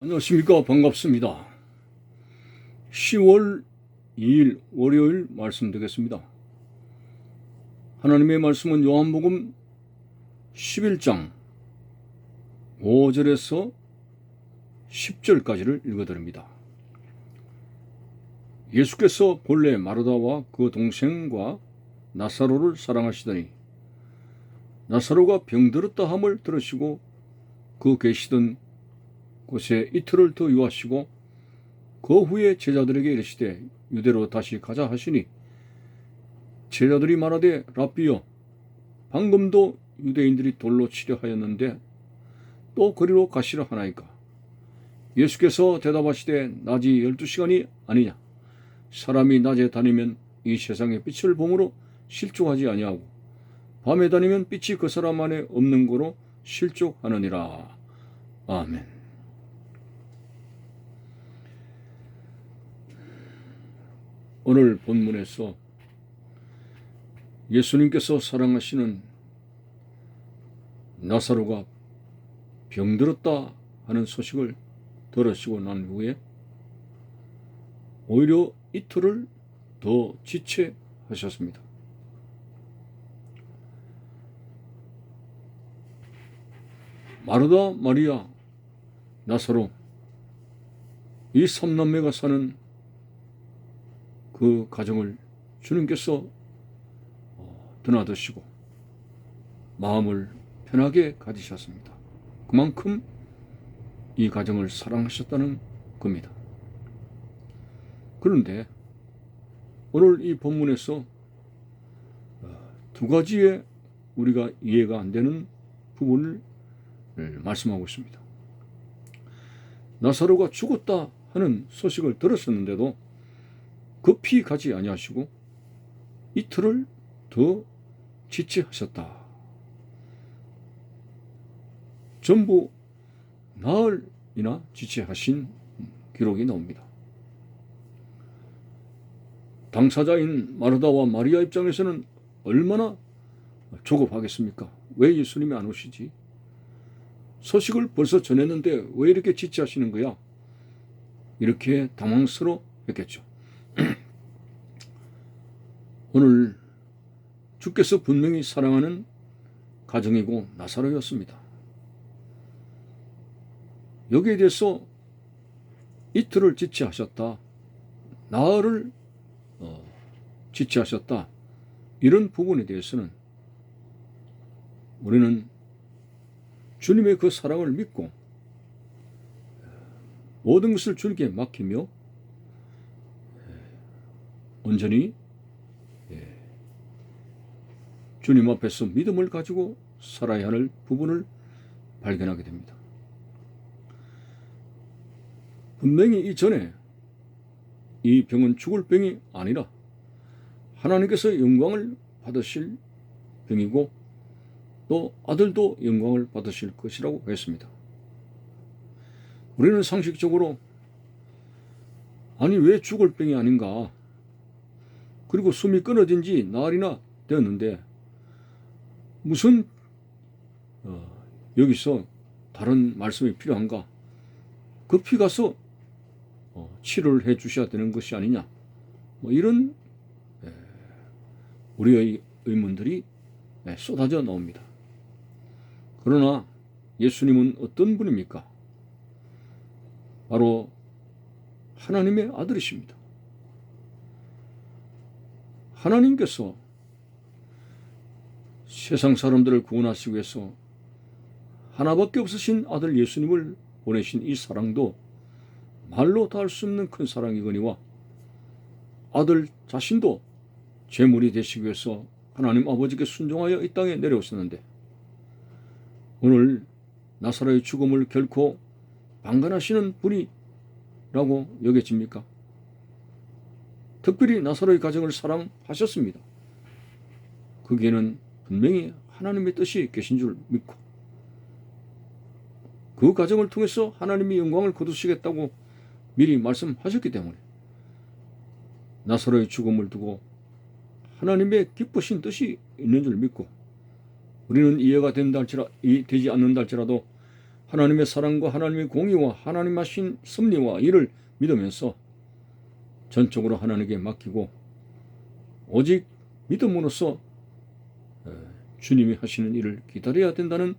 안녕하십니까 반갑습니다. 10월 2일 월요일 말씀드리겠습니다. 하나님의 말씀은 요한복음 11장 5절에서 10절까지를 읽어드립니다. 예수께서 본래 마르다와 그 동생과 나사로를 사랑하시더니 나사로가 병들었다 함을 들으시고 그 계시던 곳에 이틀을 더 유하시고 그 후에 제자들에게 이르시되 유대로 다시 가자 하시니 제자들이 말하되 랍비여 방금도 유대인들이 돌로 치려 하였는데 또 거리로 가시려 하나이까? 예수께서 대답하시되 낮이 열두 시간이 아니냐? 사람이 낮에 다니면 이 세상의 빛을 보므로 실족하지 아니하고 밤에 다니면 빛이 그 사람 안에 없는 거로 실족하느니라. 아멘 오늘 본문에서 예수님께서 사랑하시는 나사로가 병들었다 하는 소식을 들으시고 난 후에 오히려 이틀을 더 지체하셨습니다. 마르다, 마리아, 나사로 이 삼남매가 사는 그 가정을 주님께서 어, 드나드시고 마음을 편하게 가지셨습니다. 그만큼 이 가정을 사랑하셨다는 겁니다. 그런데 오늘 이 본문에서 어, 두 가지의 우리가 이해가 안 되는 부분을 말씀하고 있습니다. 나사로가 죽었다 하는 소식을 들었었는데도 급히 가지 아니하시고 이틀을 더 지체하셨다. 전부 나흘이나 지체하신 기록이 나옵니다. 당사자인 마르다와 마리아 입장에서는 얼마나 조급하겠습니까? 왜 예수님이 안 오시지? 소식을 벌써 전했는데 왜 이렇게 지체하시는 거야? 이렇게 당황스러워 했겠죠. 오늘 주께서 분명히 사랑하는 가정이고 나사로였습니다. 여기에 대해서 이틀을 지체하셨다. 나흘을 어, 지체하셨다. 이런 부분에 대해서는 우리는 주님의 그 사랑을 믿고 모든 것을 주님께 맡기며 온전히 예, 주님 앞에서 믿음을 가지고 살아야 할 부분을 발견하게 됩니다. 분명히 이전에 이 병은 죽을 병이 아니라 하나님께서 영광을 받으실 병이고 또 아들도 영광을 받으실 것이라고 했습니다. 우리는 상식적으로 아니 왜 죽을 병이 아닌가 그리고 숨이 끊어진 지 나흘이나 되었는데 무슨 어, 여기서 다른 말씀이 필요한가? 급히 가서 어, 치료를 해 주셔야 되는 것이 아니냐? 뭐 이런 에, 우리의 의문들이 에, 쏟아져 나옵니다. 그러나 예수님은 어떤 분입니까? 바로 하나님의 아들이십니다. 하나님께서 세상 사람들을 구원하시기 위해서 하나밖에 없으신 아들 예수님을 보내신 이 사랑도 말로 다 할 수 없는 큰 사랑이거니와 아들 자신도 제물이 되시기 위해서 하나님 아버지께 순종하여 이 땅에 내려오셨는데 오늘 나사로의 죽음을 결코 방관하시는 분이라고 여겨집니까? 특별히 나사로의 가정을 사랑하셨습니다. 거기에는 분명히 하나님의 뜻이 계신 줄 믿고 그 가정을 통해서 하나님이 영광을 거두시겠다고 미리 말씀하셨기 때문에 나사로의 죽음을 두고 하나님의 기쁘신 뜻이 있는 줄 믿고 우리는 이해가 된다 할지라, 되지 않는다 할지라도 하나님의 사랑과 하나님의 공의와 하나님 하신 섭리와 이를 믿으면서 전적으로 하나님께 맡기고 오직 믿음으로써 에, 주님이 하시는 일을 기다려야 된다는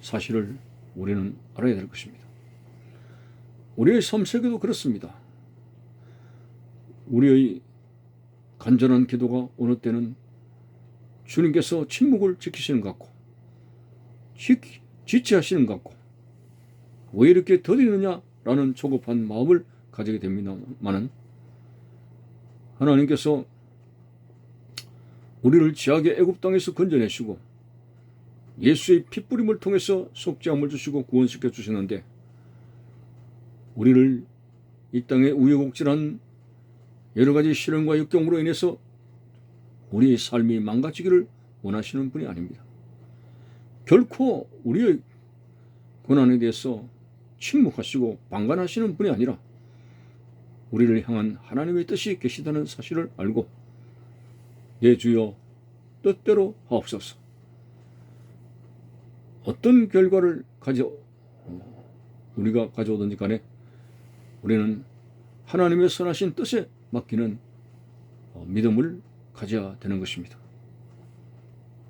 사실을 우리는 알아야 될 것입니다. 우리의 삶 속에도 그렇습니다. 우리의 간절한 기도가 어느 때는 주님께서 침묵을 지키시는 것 같고 지, 지체하시는 것 같고 왜 이렇게 더디느냐라는 조급한 마음을 가지게 됩니다만은 하나님께서 우리를 지하게 애굽 땅에서 건져내시고 예수의 핏부림을 통해서 속죄함을 주시고 구원시켜 주시는데 우리를 이 땅에 우여곡절한 여러 가지 시련과 역경으로 인해서 우리의 삶이 망가지기를 원하시는 분이 아닙니다. 결코 우리의 고난에 대해서 침묵하시고 방관하시는 분이 아니라 우리를 향한 하나님의 뜻이 계시다는 사실을 알고 예 주여 뜻대로 하옵소서. 어떤 결과를 가져 우리가 가져오든지 간에 우리는 하나님의 선하신 뜻에 맡기는 어, 믿음을 가져야 되는 것입니다.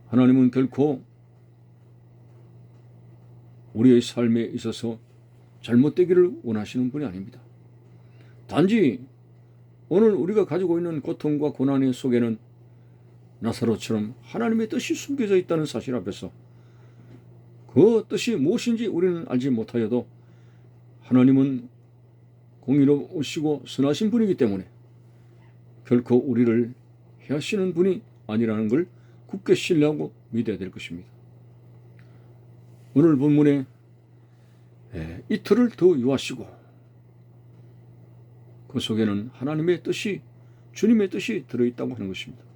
하나님은 결코 우리의 삶에 있어서 잘못되기를 원하시는 분이 아닙니다. 단지 오늘 우리가 가지고 있는 고통과 고난의 속에는 나사로처럼 하나님의 뜻이 숨겨져 있다는 사실 앞에서 그 뜻이 무엇인지 우리는 알지 못하여도 하나님은 공의로우시고 선하신 분이기 때문에 결코 우리를 해하시는 분이 아니라는 걸 굳게 신뢰하고 믿어야 될 것입니다. 오늘 본문에 예, 이틀을 더 유하시고 그 속에는 하나님의 뜻이 주님의 뜻이 들어있다고 하는 것입니다.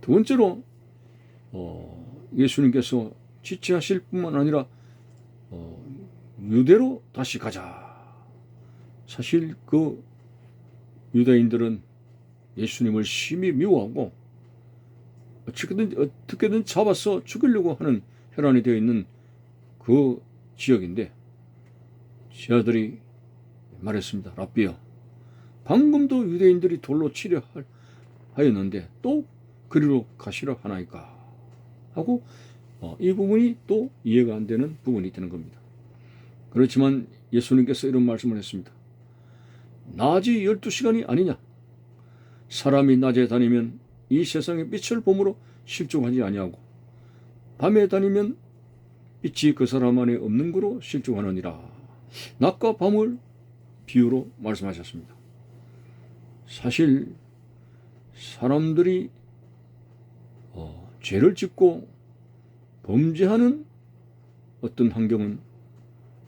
두 번째로 어, 예수님께서 지체하실 뿐만 아니라 어, 유대로 다시 가자. 사실 그 유대인들은 예수님을 심히 미워하고 어떻게든 어떻게든 잡아서 죽이려고 하는 혈안이 되어 있는 그 지역인데 제아들이 말했습니다. 랍비여 방금도 유대인들이 돌로 치려 하였는데 또 그리로 가시려 하나이까 하고 어, 이 부분이 또 이해가 안 되는 부분이 되는 겁니다. 그렇지만 예수님께서 이런 말씀을 했습니다. 낮이 12시간이 아니냐? 사람이 낮에 다니면 이 세상의 빛을 봄으로 실종하지 아니하고 밤에 다니면 빛이 그 사람 안에 없는 거로 실종하느니라. 낮과 밤을 비유로 말씀하셨습니다. 사실 사람들이 어, 죄를 짓고 범죄하는 어떤 환경은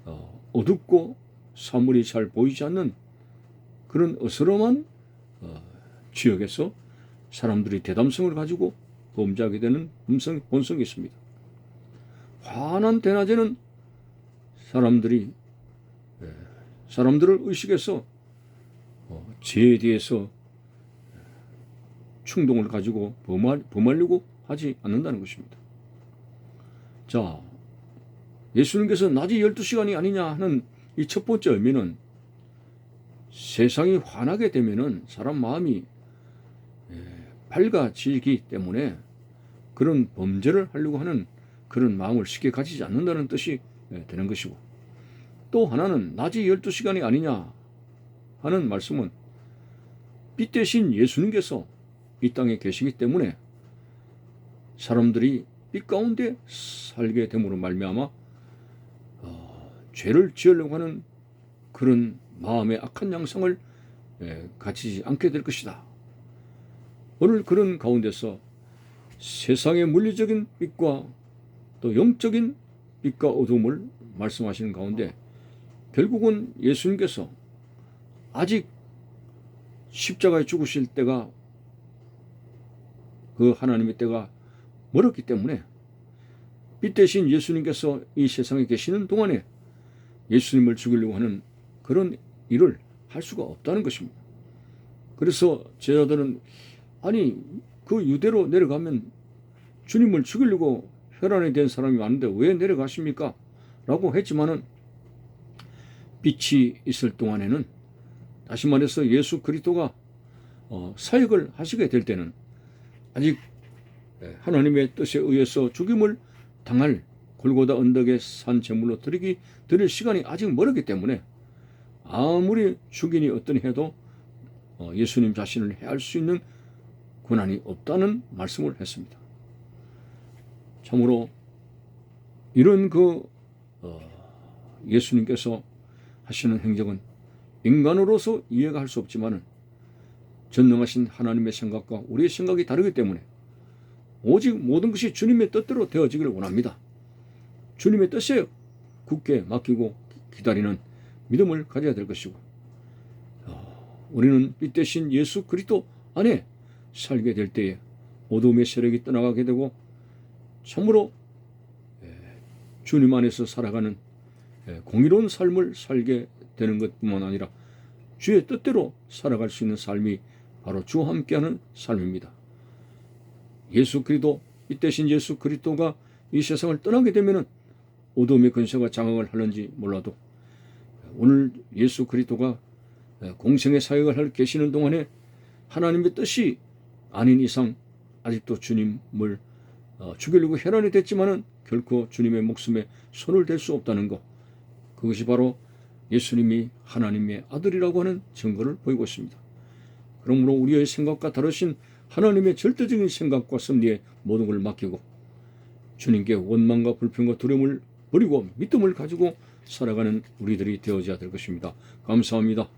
어, 어둡고 사물이 잘 보이지 않는 그런 어스름한 어, 지역에서 사람들이 대담성을 가지고 범죄하게 되는 본성, 본성이 있습니다. 환한 대낮에는 사람들이 예, 사람들을 의식해서 어, 죄에 대해서 충동을 가지고 범할, 범하려고 하지 않는다는 것입니다. 자, 예수님께서 낮이 12시간이 아니냐 하는 이 첫 번째 의미는 세상이 환하게 되면은 사람 마음이 예, 밝아지기 때문에 그런 범죄를 하려고 하는 그런 마음을 쉽게 가지지 않는다는 뜻이 예, 되는 것이고 또 하나는 낮이 12시간이 아니냐 하는 말씀은 빛 대신 예수님께서 이 땅에 계시기 때문에 사람들이 빛 가운데 살게 됨으로 말미암아 어, 죄를 지으려고 하는 그런 마음의 악한 양상을 예, 가지지 않게 될 것이다. 오늘 그런 가운데서 세상의 물리적인 빛과 또 영적인 빛과 어둠을 말씀하시는 가운데 결국은 예수님께서 아직 십자가에 죽으실 때가 그 하나님의 때가 멀었기 때문에 빛 대신 예수님께서 이 세상에 계시는 동안에 예수님을 죽이려고 하는 그런 일을 할 수가 없다는 것입니다. 그래서 제자들은 아니 그 유대로 내려가면 주님을 죽이려고 혈안이 된 사람이 많은데 왜 내려가십니까? 라고 했지만은 빛이 있을 동안에는 다시 말해서 예수 그리스도가 어, 사역을 하시게 될 때는 아직 예, 하나님의 뜻에 의해서 죽임을 당할 골고다 언덕의 산 제물로 드리기 드릴 시간이 아직 멀었기 때문에 아무리 죽인이 어떤 해도 어, 예수님 자신을 해할 수 있는 권한이 없다는 말씀을 했습니다. 참으로 이런 그 어, 예수님께서 하시는 행적은 인간으로서 이해가 할 수 없지만은 전능하신 하나님의 생각과 우리의 생각이 다르기 때문에 오직 모든 것이 주님의 뜻대로 되어지기를 원합니다. 주님의 뜻에 굳게 맡기고 기다리는 믿음을 가져야 될 것이고 어, 우리는 이 대신 예수 그리스도 안에 살게 될 때에 어둠의 세력이 떠나가게 되고 참으로 에, 주님 안에서 살아가는 에, 공의로운 삶을 살게 되는 것뿐만 아니라 주의 뜻대로 살아갈 수 있는 삶이 바로 주와 함께하는 삶입니다. 예수 그리스도 이 대신 예수 그리스도가 이 세상을 떠나게 되면은 어둠의 근세가 장악을 하는지 몰라도 오늘 예수 그리스도가 공생의 사역을 할 계시는 동안에 하나님의 뜻이 아닌 이상 아직도 주님을 어, 죽이려고 혈안이 됐지만은 결코 주님의 목숨에 손을 댈 수 없다는 것 그것이 바로 예수님이 하나님의 아들이라고 하는 증거를 보이고 있습니다. 그러므로 우리의 생각과 다르신 하나님의 절대적인 생각과 섭리에 모든 걸 맡기고 주님께 원망과 불평과 두려움을 버리고 믿음을 가지고 살아가는 우리들이 되어져야 될 것입니다. 감사합니다.